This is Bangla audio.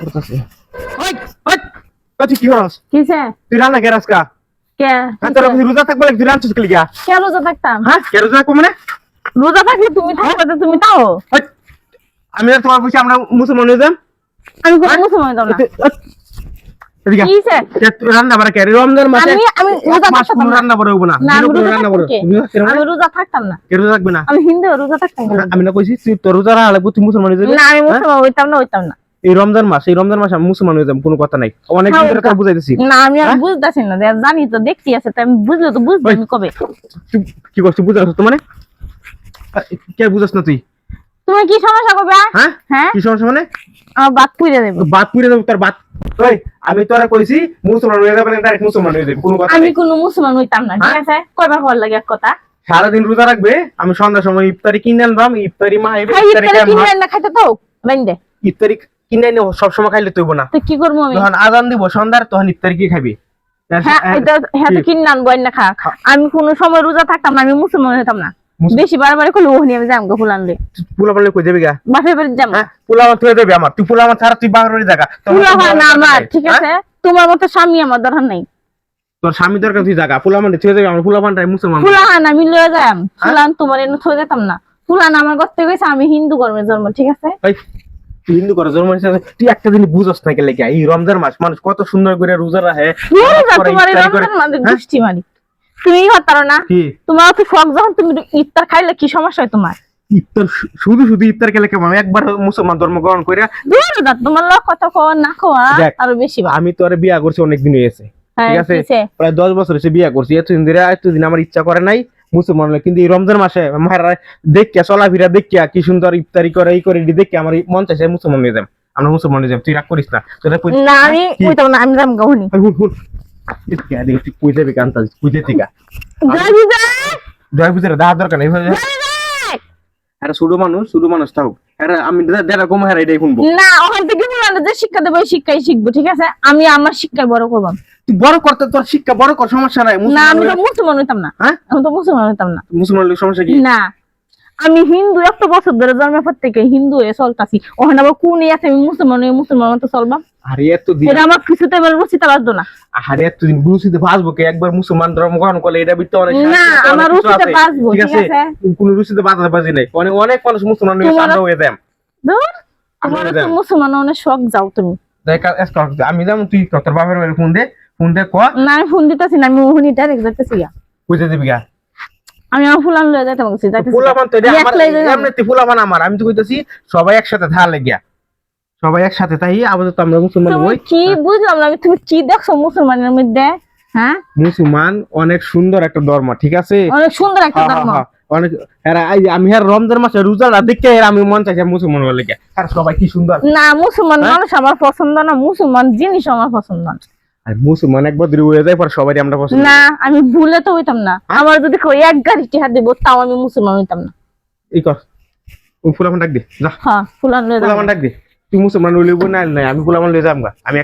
করতেছে। ওই ওই ওই, কি করস কিসে তুই রান্না কে রাস্কা কে? হ্যাঁ তোর রোজা থাকবে তুই রান্না চুস্কে লিগা কে রোজা থাকতাম? হ্যাঁ কে রোজা থাকব মানে? রোজা থাকলে তুমি থাকবে তুমি তাও? আমি আর তোমার বলছি আমরা মুসলমান হয়ে যাম। আমি কোনো মুসলমান দাও না। রান্না বাড়া কে? রমজান মাসে আমি রোজা থাকতাম না। রান্না বড় হব না। না আমি রান্না বড় না? রোজা থাকতাম না। কে রোজা থাকবে না? আমি হিন্দু রোজা থাকতাম আমি না কইছি তুই তোর রোজা রাখলে তুই মুসলমান হয়ে যাবি। না আমি? মুসলমান হইতাম না হইতাম না। এই রমজান মাস এই রমজান মাসে আমি মুসলমান হয়ে যাব কোনো কথা নাই। অনেক দিন ধরে বুঝাইতেছি। না আমি আর হ্যাঁ? বুঝতেছি না জানি তো দেখতে আছে তাই আমি বুঝলে তো বুঝব কবে। কি করছিস পারছিস তো মানে? কে বুঝাস না তুই? তুমি কি সমস্যা করবে হ্যাঁ? হ্যাঁ? কি সমস্যা মানে? আমার বাদ পুড়ে দেবো। বাদ পুড়ে দেবো তোর বাদ ওই আমি তোরা কইছি মুসলমান হয়ে যাবে ডাইরেক্ট মুসলমান হয়ে যাবে কোনো কথা আমি কোনো মুসলমান হইতাম না ঠিক হ্যাঁ? আছে? কয়বার হওয়ার লাগে এক কথা? সারাদিন রোজা রাখবে আমি সন্ধ্যার সময় ইফতারি কিনে আনবাম ইফতারি মা ইফতারি কিনে না খাইতে তো বাইন দে ইফতারি কিনে আনি সব সময় খাইলে তুইব না। তো কি করব আমি? যখন আজান দিব সন্ধ্যার তখন ইফতারি কি খাবি? হ্যাঁ এটা হ্যাঁ তো কিনে আনব না খা। আমি কোনো সময় রোজা থাকতাম না আমি মুসলমান হইতাম না। বেশি বারবার করলে ওহনি আমি যাম গো ফুলান লই কই যাবি গা? বাপের বাড়ি যাম হ্যাঁ আমার তুই দেবে আমার। তুই ছাড়া তুই বাংলা জায়গা না আমার ঠিক আছে? তোমার মতো স্বামী আমার দরকার নাই। তোর স্বামী দরকার তুই জায়গা পোলা মানে তুই যাবি আমার পোলা পানটাই মুসলমান। ফুলা না আমি লয়ে যাম ফুলান তোমার এনে থই যেতাম না। ফুলান আমার থেকে গেছে আমি হিন্দু কর্মে জন্ম ঠিক আছে? হিন্দু করে জন্ম তুই একটা জিনিস বুঝস না গেলে এই রমজান মাস মানুষ কত সুন্দর করে রোজা রাখে হ্যাঁ? তুমি পারো না। তোমার তো শখ যখন তুমি ইফতার খাইলে কি সমস্যা হয় তোমার? ইফতার শুধু শুধু ইফতার খেলে কেমন? একবার মুসলমান ধর্ম গ্রহণ করে তোমার লোক কথা খাওয়া না খাওয়া আরও বেশি আমি তো আরে বিয়া করছি অনেক দিন হয়েছে হ্যাঁ, ঠিক আছে? প্রায় দশ বছর হয়েছে বিয়া করছি। এতদিন ধরে এতদিন আমার ইচ্ছা করে নাই মুসলমান হলে কিন্তু এই রমজান মাসে মায়েরা দেখিয়া চলাফিরা দেখিয়া কি সুন্দর ইফতারি করে এই করে দেখে আমার মন চাইছে মুসলমান হয়ে যাম। আমরা মুসলমান হয়ে যাম তুই রাগ করিস না। না আমি? কইতাম না আমি যাম গাউনি হুন হুন আয়, দেখি তুই কই যাবি কান্তা কই জয় গা যাবি যা দয়া দরকার নেই। যাবি যা। ছোট মানুষ ছোট মানুষ থাকুক। আমি হ্যাঁ এটাই শুনব। না ওখান থেকে যে শিক্ষা দেবো শিক্ষাই শিখব ঠিক আছে? আমি আমার শিক্ষায় বড় করব। বড় করতে তোর শিক্ষা বড় কর সমস্যা নাই। না আমি তো মুসলমান হইতাম না। হ্যাঁ? আমি তো মুসলমান হইতাম না। মুসলমান সমস্যা কি? না আমি হিন্দু একটা বছর ধরে জন্মের পর থেকে হিন্দু হয়ে চলতাছি। ওখানে আবার কোন আছে আমি মুসলমান হয়ে মুসলমান মতো চলবাম। আরে এত এটা আমার কিছুতে না। আরে এতদিন কে? একবার মুসলমান ধর্ম গ্রহণ করলে এটা ভিতরে অনেক না, শাস্তি, আমার রুচিতে বাঁচবো, ঠিক ঠিক আছে? আছে? কোন রুচিতে বাধা বাজি নাই। অনেক অনেক মানুষ মুসলমান হয়ে তোমার- হয়ে দেন। ধুর, তোমার আমি তো যাই। মুসলমান অনেক শখ যাও তুমি। দেখ আজ কর, আমি যাব তুই তোর বাপের বাড়ি ফোন দে। ফোন দে ক। না আমি ফোন দিতেছি না আমি ওখানে ডাইরেক্ট যাইতেছি গা। বুঝে দিবি গা? আমি আমার ফুলান লয়ে যাইতে বলছি যাইতেছি ফুলামান তো এটা আমি আমার একলাই যাইতাম। এমনিতে ফুলামান আমার। আমি তো কইতাছি সবাই একসাথে থাকলে গিয়া সবাই একসাথে তাই আপাতত আমরা মুসলমান হই কি বুঝলাম না আমি তুমি কি দেখছ মুসলমানের মধ্যে? হ্যাঁ? মুসলমান অনেক সুন্দর একটা ধর্ম ঠিক আছে? অনেক সুন্দর একটা ধর্ম। অনেক এরা আমি আর রমজান মাসে রোজাটা দেখে এরা আমি মন চাইছে মুসলমান আর সবাই কি সুন্দর? না মুসলমান হ্যাঁ? মানুষ আমার পছন্দ না মুসলমান জিনিস আমার পছন্দ না। আর মুসলমান একবার দূরে হয়ে যায় পর সবাই আমরা পছন্দ। না আমি ভুলে তো হইতাম না। হ্যাঁ? আমার যদি কেউ এক গাড়ি টিহা দিব তাও আমি মুসলমান হইতাম না। এই কর। ডাক দে যা। হ্যাঁ ফুলান ডাক দে। তুই মুসলমান হইলে নাই আমি ফুলামান লয়ে যাম আমি